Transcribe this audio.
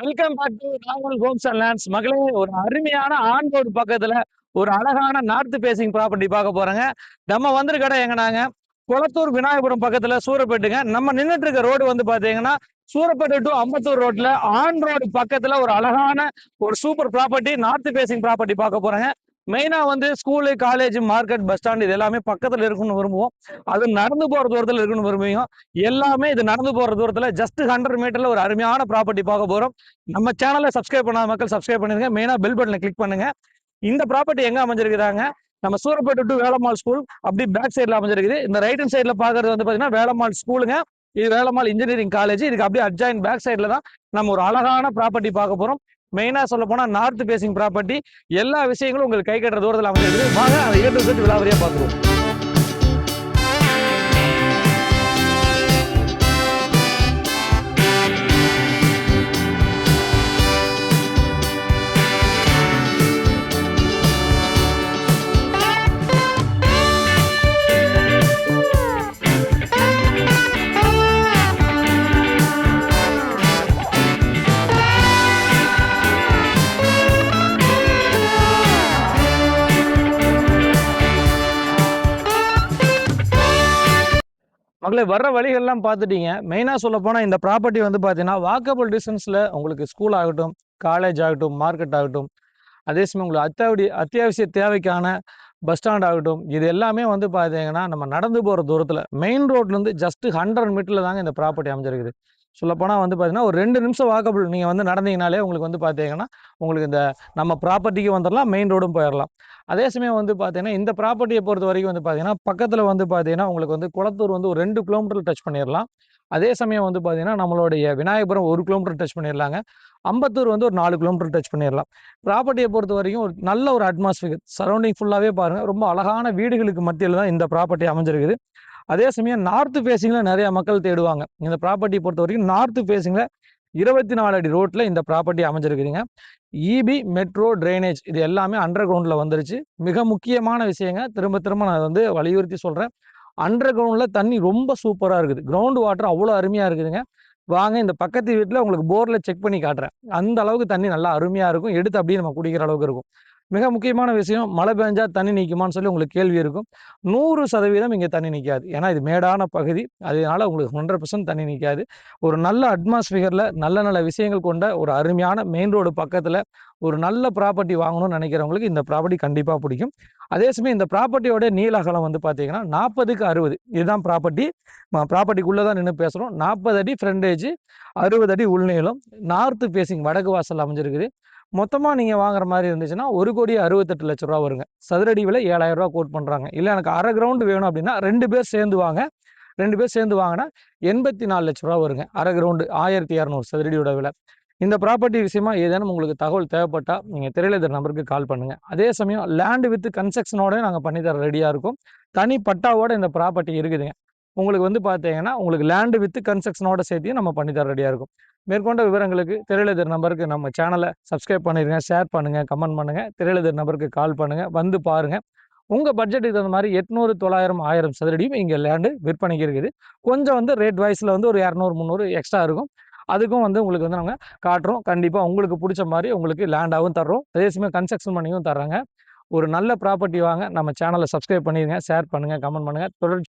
Welcome back to Naval Homes and Lands மகளே ஒரு அருமையான ஆன் ரோடு பக்கத்துல ஒரு அழகான நார்த் பேசிங் ப்ராப்பர்ட்டி பார்க்க போறேங்க. நம்ம வந்திருக்க இடம் எங்கனாங்க? குளத்தூர் விநாயகபுரம் பக்கத்துல சூரப்பேட்டுங்க. நம்ம நின்றுட்டு இருக்க ரோடு வந்து பாத்தீங்கன்னா சூரப்பேட்டை டு அம்பத்தூர் ரோட்ல ஆன் ரோடு பக்கத்துல ஒரு அழகான ஒரு super property north facing property பார்க்க போறேங்க. மெயினாக வந்து school college market bus stand இது எல்லாமே பக்கத்தில் இருக்கணும்னு விரும்புவோம். அது நடந்து போகிற தூரத்தில் இருக்கணும்னு விரும்புவோம் எல்லாமே இது நடந்து போகிற தூரத்தில் ஜஸ்ட் ஹண்ட்ரட் மீட்டரில் ஒரு அருமையான ப்ராப்பர்ட்டி பார்க்க போகிறோம் நம்ம சேனலை சப்ஸ்கிரைப் பண்ணாத மக்கள் சப்ஸ்கிரைப் பண்ணிருங்க மெயினா பெல் பட்டனை கிளிக் பண்ணுங்க. இந்த ப்ராப்பர்ட்டி எங்கே அமைஞ்சிருக்கிறாங்க நம்ம சூரப்பேட்டை டு வேலம்மாள் ஸ்கூல் அப்படி பேக் சைடில் அமைஞ்சிருக்குது. இந்த ரைட் ஹண்ட் சைடில் பார்க்கறது வந்து பார்த்தீங்கன்னா வேலம்மாள் ஸ்கூலுங்க இது வேலம்மாள் இன்ஜினியரிங் காலேஜ் இதுக்கு அப்படியே அட்ஜாயின் பேக் சைடில் தான் நம்ம ஒரு அழகான ப்ராப்பர்ட்டி பார்க்க போகிறோம் மெயினாக சொல்ல போனால் நார்த் பேசிங் ப்ராப்பர்ட்டி எல்லா விஷயங்களும் உங்களுக்கு கை கட்டுற தூரத்தில் அமைஞ்சிருக்கு வாங்க அதை இரண்டு செட்டு விலாவரியா பார்த்துருவோம். மகளே வர்ற வழிகள்லாம் பார்த்துட்டீங்க. மெயினாக சொல்ல போனால் இந்த ப்ராப்பர்ட்டி வந்து பார்த்தீங்கன்னா வாக்கபிள் டிஸ்டன்ஸில் உங்களுக்கு ஸ்கூல் ஆகட்டும் காலேஜ் ஆகட்டும் மார்க்கெட் ஆகட்டும் அதே சமயம் உங்களுக்கு அத்தியாவடி அத்தியாவசிய தேவைக்கான பஸ் ஸ்டாண்ட் ஆகட்டும் இது எல்லாமே வந்து பார்த்தீங்கன்னா நம்ம நடந்து போகிற தூரத்தில் மெயின் ரோட்லேருந்து ஜஸ்ட் ஹண்ட்ரட் மீட்டரில் தாங்க இந்த ப்ராப்பர்ட்டி அமைஞ்சிருக்குது. சொல்லப்போனால் வந்து பார்த்தீங்கன்னா ஒரு ரெண்டு நிமிஷம் வாக்கபிள் நீங்கள் வந்து நடந்தீங்கனாலே உங்களுக்கு வந்து பார்த்தீங்கன்னா உங்களுக்கு இந்த நம்ம ப்ராப்பர்ட்டிக்கு வந்துடலாம் மெயின் ரோடும் போயிடலாம் அதே சமயம் வந்து பார்த்தீங்கன்னா இந்த ப்ராப்பர்ட்டியை பொறுத்த வரைக்கும் வந்து பார்த்தீங்கன்னா பக்கத்தில் வந்து பார்த்தீங்கன்னா உங்களுக்கு வந்து குளத்தூர் வந்து ஒரு ரெண்டு கிலோமீட்டர் டச் பண்ணிடலாம் அதே சமயம் வந்து பார்த்தீங்கன்னா நம்மளுடைய விநாயகபுரம் ஒரு கிலோமீட்டர் டச் பண்ணிடலாங்க அம்பத்தூர் வந்து ஒரு நாலு கிலோமீட்டர் டச் பண்ணிடலாம் ப்ராப்பர்ட்டியை பொறுத்த வரைக்கும் ஒரு நல்ல ஒரு அட்மாஸ்பியர் சரௌண்டிங் ஃபுல்லாகவே பாருங்கள் ரொம்ப அழகான வீடுகளுக்கு மத்தியில் தான் இந்த ப்ராப்பர்ட்டி அமைஞ்சிருக்குது. அதே சமயம் நார்த் ஃபேஸிங்கில் நிறைய மக்கள் தேடுவாங்க. இந்த ப்ராப்பர்ட்டியை பொறுத்த வரைக்கும் நார்த் ஃபேஸிங்கில் இருபத்தி நாலு அடி ரோட்டில் இந்த ப்ராப்பர்ட்டி அமைஞ்சிருக்குதுங்க. இபி மெட்ரோ ட்ரைனேஜ் இது எல்லாமே அண்டர் கிரவுண்டில் வந்துருச்சு. மிக முக்கியமான விஷயங்க திரும்ப திரும்ப நான் வந்து வலியுறுத்தி சொல்கிறேன் அண்டர் கிரவுண்டில் தண்ணி ரொம்ப சூப்பராக இருக்குது. கிரவுண்ட் வாட்டர் அவ்வளோ அருமையாக இருக்குதுங்க. வாங்க இந்த பக்கத்து வீட்டில் உங்களுக்கு போரில் செக் பண்ணி காட்டுறேன். அந்த அளவுக்கு தண்ணி நல்லா அருமையாக இருக்கும். எடுத்து அப்படியே நம்ம குடிக்கிற அளவுக்கு இருக்கும். மிக முக்கியமான விஷயம் மழை பெஞ்சா தண்ணி நிற்குமான்னு சொல்லி உங்களுக்கு கேள்வி இருக்கும். நூறு சதவீதம் இங்கே தண்ணி நிற்காது ஏன்னா இது மேடான பகுதி. அதனால உங்களுக்கு ஹண்ட்ரட் பர்சன்ட் தண்ணி நிற்காது ஒரு நல்ல அட்மாஸ்பியரில் நல்ல நல்ல விஷயங்கள் கொண்ட ஒரு அருமையான மெயின் ரோடு பக்கத்தில் ஒரு நல்ல ப்ராப்பர்ட்டி வாங்கணும்னு நினைக்கிறவங்களுக்கு இந்த ப்ராப்பர்ட்டி கண்டிப்பாக பிடிக்கும். அதே சமயம் இந்த ப்ராப்பர்ட்டியோட நீல அகலம் வந்து பார்த்தீங்கன்னா நாற்பதுக்கு அறுபது. இதுதான் ப்ராப்பர்ட்டி ப்ராப்பர்ட்டிக்குள்ளே தான் நின்று பேசுகிறோம் நாற்பது அடி ஃப்ரண்டேஜ் அறுபது அடி உள்நீளம். நார்த்து ஃபேஸிங் வடக்கு வாசல் அமைஞ்சிருக்குது. மொத்தமாக நீங்கள் வாங்குற மாதிரி இருந்துச்சுன்னா ஒரு கோடி அறுபத்தெட்டு லட்ச ரூபா வருங்க. சதுரடி விலை ஏழாயிரம் ரூபா கோட் பண்ணுறாங்க இல்லை எனக்கு அரை கிரவுண்டு வேணும் அப்படின்னா ரெண்டு பேர் சேர்ந்து வாங்க. ரெண்டு பேர் சேர்ந்து வாங்கினா எண்பத்தி நாலு லட்ச ரூபா வருங்க. அரை கிரவுண்டு ஆயிரத்தி இரநூறு சதுரடியோட விலை. இந்த ப்ராப்பர்ட்டி விஷயமா ஏதேனும் உங்களுக்கு தகவல் தேவைப்பட்டால் நீங்கள் திரையிலதர் நம்பருக்கு கால் பண்ணுங்கள் அதே சமயம் லேண்டு வித் கன்ஸ்ட்ரக்ஷனோட நாங்கள் பண்ணித்தர ரெடியாக இருக்கும். தனி பட்டாவோட இந்த ப்ராப்பர்ட்டி இருக்குதுங்க. உங்களுக்கு வந்து பார்த்தீங்கன்னா உங்களுக்கு லேண்டு வித் கன்ஸ்ட்ரக்ஷனோட சேர்த்தியும் நம்ம பண்ணித்தர தர ரெடியாக இருக்கும் மேற்கொண்ட விவரங்களுக்கு திரையிலதர் நம்பருக்கு நம்ம சேனலை சப்ஸ்கிரைப் பண்ணிடுங்க ஷேர் பண்ணுங்கள் கமெண்ட் பண்ணுங்கள் திரையிலதர் நம்பருக்கு கால் பண்ணுங்கள் வந்து பாருங்கள் உங்கள் பட்ஜெட்டுக்கு தகுந்த மாதிரி எட்நூறு தொள்ளாயிரம் ஆயிரம் சதுரடியும் இங்கே லேண்டு விற்பனைக்கு இருக்குது. கொஞ்சம் வந்து ரேட் வைஸில் வந்து ஒரு இரநூறு முந்நூறு எக்ஸ்ட்ரா இருக்கும். அதுக்கும் வந்து உங்களுக்கு வந்து நாங்கள் காட்டுறோம். கண்டிப்பாக உங்களுக்கு பிடிச்ச மாதிரி உங்களுக்கு லேண்டாகவும் தர்றோம். அதே சமயம் கன்ஸ்ட்ரக்ஷன் பண்ணியும் தர்றாங்க. ஒரு நல்ல ப்ராப்பர்ட்டி வாங்க நம்ம சேனலை சப்ஸ்கிரைப் பண்ணிடுங்க ஷேர் பண்ணுங்கள் கமெண்ட் பண்ணுங்கள் தொடர்ச்சி